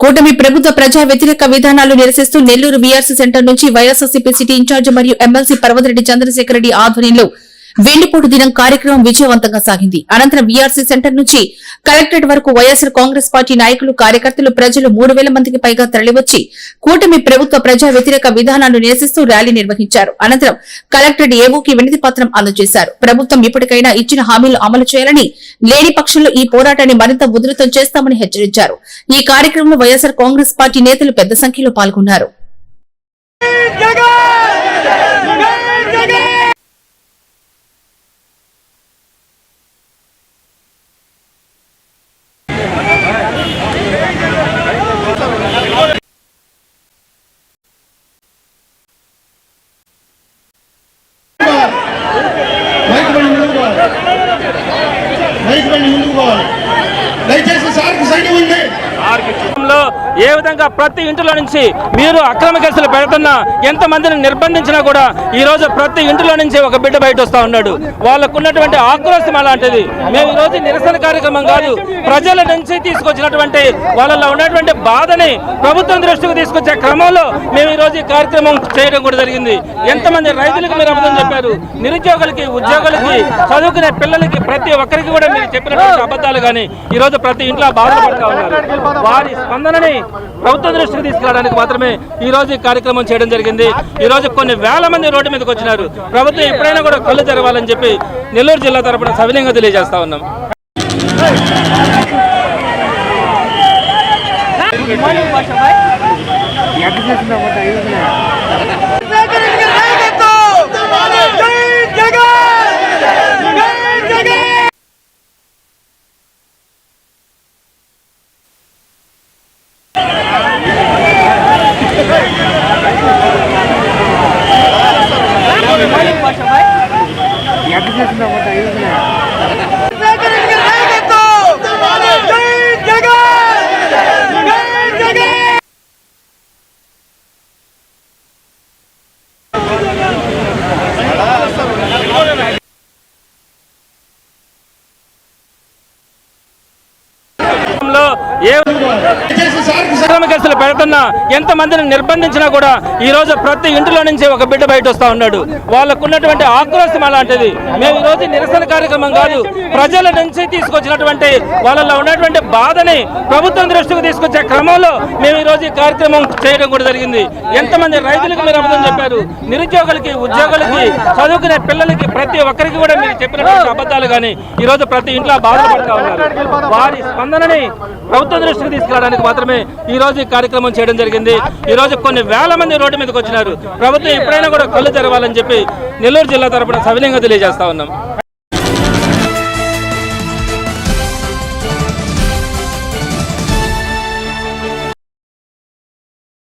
కూటమి ప్రభుత్వ ప్రజా వ్యతిరేక విధానాలు నిరసిస్తూ నెల్లూరు వీఆర్సీ సెంటర్ నుంచి వైఎస్ఆర్సీపీ సిటీ ఇన్ఛార్జ్ మరియు ఎమ్మెల్సీ పర్వతిరెడ్డి చంద్రశేఖర్ రెడ్డి ఆధ్వర్యంలో వెండిపోటు దినం కార్యక్రమం విజయవంతంగా సాగింది. అనంతరం వీఆర్సీ సెంటర్ నుంచి కలెక్టరేట్ వరకు వైఎస్సార్ కాంగ్రెస్ పార్టీ నాయకులు కార్యకర్తలు ప్రజలు మూడు వేల మందికి పైగా తరలివచ్చి కూటమి ప్రభుత్వ ప్రజా వ్యతిరేక విధానాలను నిరసిస్తూ ర్యాలీ నిర్వహించారు. అనంతరం కలెక్టరేట్ ఏవోకి వినతి పత్రం అందజేశారు. ప్రభుత్వం ఇప్పటికైనా ఇచ్చిన హామీలు అమలు చేయాలని లేని పక్షంలో ఈ పోరాటాన్ని మరింత ఉధృతం చేస్తామని హెచ్చరించారు. ఈ కార్యక్రమంలో వైఎస్సార్ కాంగ్రెస్ పార్టీ నేతలు పెద్ద సంఖ్యలో పాల్గొన్నారు. మైక్ బండి ముందుకు పోవాలి. రైతు బండి ముందుకు పోవాలి. దయచేసి సార్కి సైడ్ ఉంది ఏ విధంగా ప్రతి ఇంటిలో నుంచి మీరు అక్రమ కేసులు పెడుతున్నా ఎంతమందిని నిర్బంధించినా కూడా ఈ రోజు ప్రతి ఇంటిలో నుంచి ఒక బిడ్డ బయట వస్తూ ఉన్నాడు. వాళ్ళకు ఉన్నటువంటి ఆక్రోశం అలాంటిది. మేము ఈరోజు రోజు నిరసన కార్యక్రమం కాదు ప్రజల నుంచి తీసుకొచ్చినటువంటి వాళ్ళలో ఉన్నటువంటి బాధని ప్రభుత్వం దృష్టికి తీసుకొచ్చే క్రమంలో మేము ఈ రోజు ఈ కార్యక్రమం చేయడం కూడా జరిగింది. ఎంతమంది రైతులకు మీరు అబద్ధం చెప్పారు? నిరుద్యోగులకి ఉద్యోగులకి చదువుకునే పిల్లలకి ప్రతి ఒక్కరికి కూడా మీరు చెప్పినటువంటి అబద్ధాలు కానీ ఈ రోజు ప్రతి ఇంట్లో బాధలు పడుతూ ఉన్నారు. వారి స్పందనని ప్రభుత్వం దృష్టికి తీసుకురావడానికి మాత్రమే ఈ రోజు ఈ కార్యక్రమం చేయడం జరిగింది. ఈ రోజు కొన్ని వేల మంది రోడ్డు మీదకి వచ్చినారు. ప్రభుత్వం ఎప్పుడైనా కూడా కళ్ళు తెరవాలని చెప్పి నెల్లూరు జిల్లా తరపున సవినయంగా తెలియజేస్తా ఉన్నాం. లో हम लोग ఏ కేసులు పెడుతున్నా ఎంత మందిని నిర్బంధించినా కూడా ఈ రోజు ప్రతి ఇంటిలో నుంచి ఒక బిడ్డ బయట వస్తా ఉన్నాడు. వాళ్ళకు ఉన్నటువంటి ఆక్రోశం అలాంటిది. మేము ఈ రోజు నిరసన కార్యక్రమం కాదు ప్రజల నుంచి తీసుకొచ్చినటువంటి వాళ్ళలో ఉన్నటువంటి బాధని ప్రభుత్వం దృష్టికి తీసుకొచ్చే క్రమంలో మేము ఈ రోజు ఈ కార్యక్రమం చేయడం కూడా జరిగింది. ఎంతమంది రైతులకు మీరు అబద్ధం చెప్పారు? నిరుద్యోగులకి ఉద్యోగులకి చదువుకునే పిల్లలకి ప్రతి ఒక్కరికి కూడా మీరు చెప్పినటువంటి అబద్ధాలు కానీ ఈ రోజు ప్రతి ఇంట్లో బాధపడుతూ ఉన్నారు. వారి స్పందనని ప్రభుత్వం దృష్టికి తీసుకురావడానికి మాత్రమే ఈ రోజు ఈ కార్యక్రమం చేయడం జరిగింది. ఈ రోజు కొన్ని వేల మంది రోడ్డు మీదకి వచ్చినారు. ప్రభుత్వం ఎప్పుడైనా కూడా కళ్ళు తెరవాలని చెప్పి నెల్లూరు జిల్లా తరపున సవినయంగా తెలియజేస్తా ఉన్నాం.